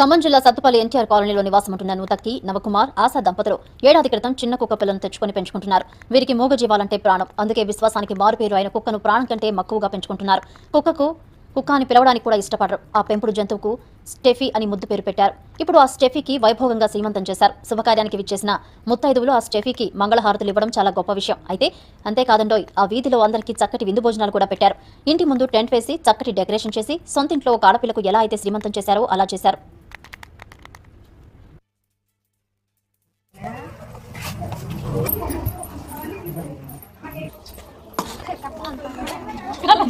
ఖమ్మం జిల్లా సత్తుపల్లి ఎన్టీఆర్ కాలనీలో నివాసముంటున్న నూతక్కి నవకుమార్ ఆశా దంపతులు ఏడాది క్రితం చిన్న కుక్క పిల్లను తెచ్చుకొని పెంచుకుంటున్నారు. వీరికి మూగ జీవాలంటే ప్రాణం. అందుకే విశ్వాసానికి మారుపేరు అయిన కుక్కను ప్రాణం కంటే మక్కువగా పెంచుకుంటున్నారు. కుక్కకు కుక్క అని పిలవడానికి కూడా ఇష్టపడరు. ఆ పెంపుడు జంతువుకు స్టెఫీ అని ముద్దు పేరు పెట్టారు. ఇప్పుడు ఆ స్టెఫీకి వైభోగంగా సీమంతం చేశారు. శుభకార్యానికి విచ్చేసిన ముత్తైదువులు ఆ స్టెఫీకి మంగళహారతులు ఇవ్వడం చాలా గొప్ప విషయం. అయితే అంతేకాదండోయ్ ఆ వీధిలో అందరికీ చక్కటి విందు భోజనాలు కూడా పెట్టారు. ఇంటి ముందు టెంట్ వేసి చక్కటి డెకరేషన్ చేసి సొంతింట్లో ఒక ఆడపిల్లకు ఎలా అయితే శ్రీమంతం చేశారో అలా చేశారు.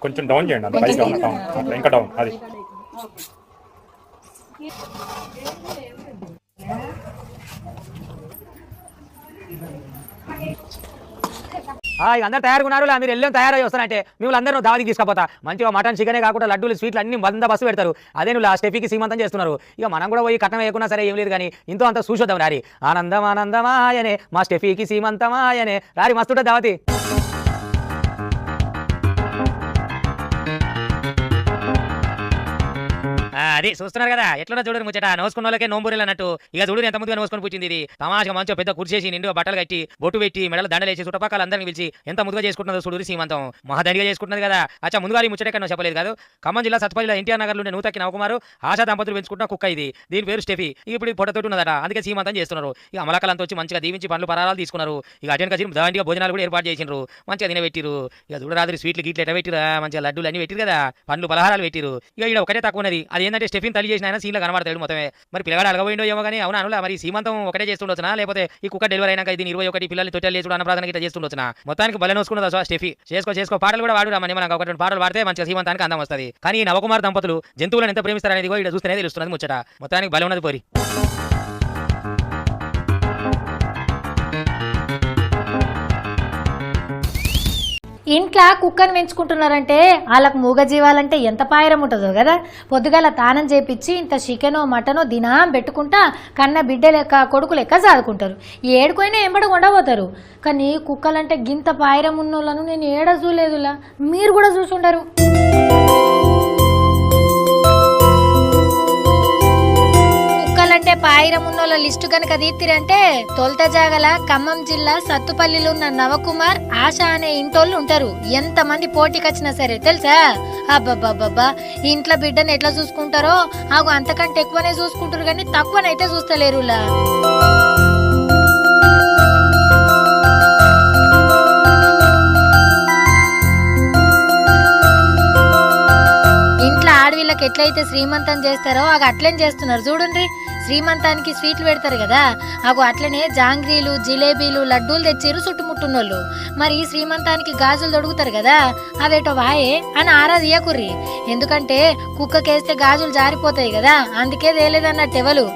కొంచెం డౌన్ చేయండి అంత పైకి డౌన్ డౌన్ ఇంకా డౌన్ అది Thank you. అందరు తయారుకున్నారు మీరు వెళ్ళి తయారై వస్తానంటే మిమ్మల్ని అందరూ దావతికి తీసుకపోతా. మంచిగా మటన్ చికెనే కాకుండా లడ్డూలు స్వీట్లు అన్ని వంద బస్సు పెడతారు. అదే నువ్వు ఆ స్టెఫీకి సీమంతం చేస్తున్నారు. ఇక మనం కూడా పోయి కట్నం వేయకున్నా సరే ఏం లేదు కానీ ఇంతో అంత చూసొద్దాం రారి ఆనందం ఆనందమాయనే మా స్టెఫీకి సీమంతమాయనే రారి మస్తుంట దావతి. అది చూస్తున్నారు కదా ఎట్లా చూడరు ముచ్చట. నోసుకున్న వాళ్ళకే అన్నట్టు. ఇక చూడు ఎంత ముందుగా నోసుకొని పుట్టింది ఇది. తమాషగా మంచిగా పెద్ద కుర్చేసి నిండు బట్టలు కట్టి బొట్టు పెట్టి మెడలు దండలేసి చుట్టపక్కల అందరిని పిలిచి ఎంత ముందుగా చేసుకుంటున్నదో చూడు సీమంతం మహాదండిగా చేసుకుంటున్నది కదా. అచ్చా ముందుగా ఈ ముచ్చట కన్నా చెప్పలేదు కాదు. ఖమ్మం జిల్లా సత్పల్లిలో ఎన్టీఆర్ నగర్లో నూతకి నవకుమారు ఆశా దంపతులు పెంచుకుంటున్న కుక్క ఇది. దీని పేరు స్టెఫీ. ఇప్పుడు ఫోటో తోటి ఉన్నదట. అందుకే సీమంతం చేస్తున్నారు. ఇక అమలకలంతా వచ్చి మంచిగా దీవించి పండ్లు పరారాలు తీసుకున్నారు. ఇక అటెండ్ కసి దాండిగా భోజనాలు కూడా ఏర్పాటు చేసిండ్రు. మంచిగా తినబెట్టిరు ఇక చూడరాత్రి స్వీట్లు గీట్లు ఎట్లా పెట్టిరా మంచిగా లడ్డూలు అన్ని పెట్టిరు కదా. పండ్లు పలహారాలు పెట్టిరు ఇక ఇక్కడ ఒకటే తక్కువ ఉన్నది. అది ఏంటంటే అంటే స్టెఫిన్ తల్లి చేసిన ఆయన సీన్లో కనబడతాడు మొత్తమే. మరి పిల్లగాడు అడగబోయిండో ఏమో కానీ అవునా అనులా మరి సీమంతం ఒకటే చేస్తుండొచ్చునా? లేకపోతే ఈ కుక్క డెలివరీ అయినాక ఇది ఇరవై ఒకటి పిల్లల్ని తొట్టెలు చేసుడు అన్నప్రాధానికి ఇట్లా చేస్తుండొచ్చునా? మొత్తానికి బలం నోసుకున్నదా సో స్టెఫీ? చేసుకో చేసుకో పాటలు కూడా వాడు రమ్మని మనకు ఒకటి పాటలు పాడితే మంచిగా సీమంతానికి అందం వస్తుంది. కానీ నవకుమార్ దంపతులు జంతువులను ఎంత ప్రేమిస్తారనేది కూడా ఇక్కడ చూస్తేనే తెలుస్తున్నది ముచ్చట. మొత్తానికి బలం ఉన్నది పోరి. ఇంట్లో కుక్కని పెంచుకుంటున్నారంటే వాళ్ళకు మూగజీవాలంటే ఎంత పాయరం ఉంటుందో కదా. పొద్దుగాల తానం చేపించి ఇంత చికెనో మటనో దినం పెట్టుకుంటా కన్న బిడ్డ లెక్క కొడుకు లెక్క సాదుకుంటారు ఏడుకోయినా ఎంబడ ఉండబోతారు కానీ కుక్కలంటే గింత పాయరం ఉన్నోళ్ళను నేను ఏడ చూలేదులా మీరు కూడా చూసుండరు పాయిరం ఉన్నోళ్ళ లిస్టు కనుక తీర్తిరంటే తొలత జాగల ఖమ్మం జిల్లా సత్తుపల్లిలో ఉన్న నవకుమార్ ఆశ అనే ఇంటోళ్ళు ఉంటారు. ఎంత మంది పోటీకి వచ్చినా సరే తెలుసా? అబ్బబ్బబ్బబ్బా ఇంట్లో బిడ్డను ఎట్లా చూసుకుంటారో? ఆగు అంతకంటే ఎక్కువనే చూసుకుంటారు కానీ తక్కువనైతే చూస్తలేరులా. ఇంట్లో ఆడవిళ్ళకి ఎట్లయితే శ్రీమంతం చేస్తారో అగ అట్లేం చేస్తున్నారు చూడండి శ్రీమంతానికి స్వీట్లు పెడతారు కదా అగు అట్లనే జాంగ్రీలు జిలేబీలు లడ్డూలు తెచ్చిరు చుట్టుముట్టున్నోళ్ళు మరి శ్రీమంతానికి గాజులు తొడుగుతారు కదా అవేటో వాయే అని ఆరా తీయకుర్రి ఎందుకంటే కుక్కకేస్తే గాజులు జారిపోతాయి కదా అందుకే తేలేదన్నట్టు ఎవలు.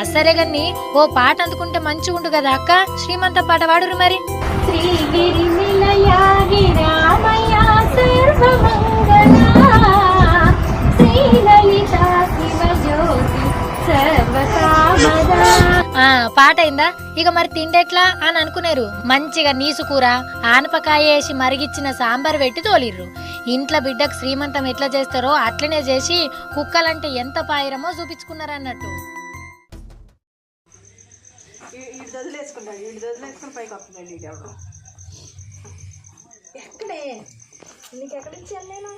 అస్సరే గన్ని ఓ పాట అందుకుంటే మంచిగుండు కదా అక్క శ్రీమంత పాట వాడురు మరి. పాట అయిందా ఇక మరి తిండెట్లా అని అనుకునేరు. మంచిగా నీసు కూర ఆనపకాయ వేసి మరిగిచ్చిన సాంబార్ పెట్టి తోలిర్రు. ఇంట్లో బిడ్డకు శ్రీమంతం ఎట్లా చేస్తారో అట్లనే చేసి కుక్కలంటే ఎంత పాయిరమో చూపించుకున్నారు అన్నట్టు ఎక్కడే నీకు ఎక్కడ? ఇచ్చాను నేను?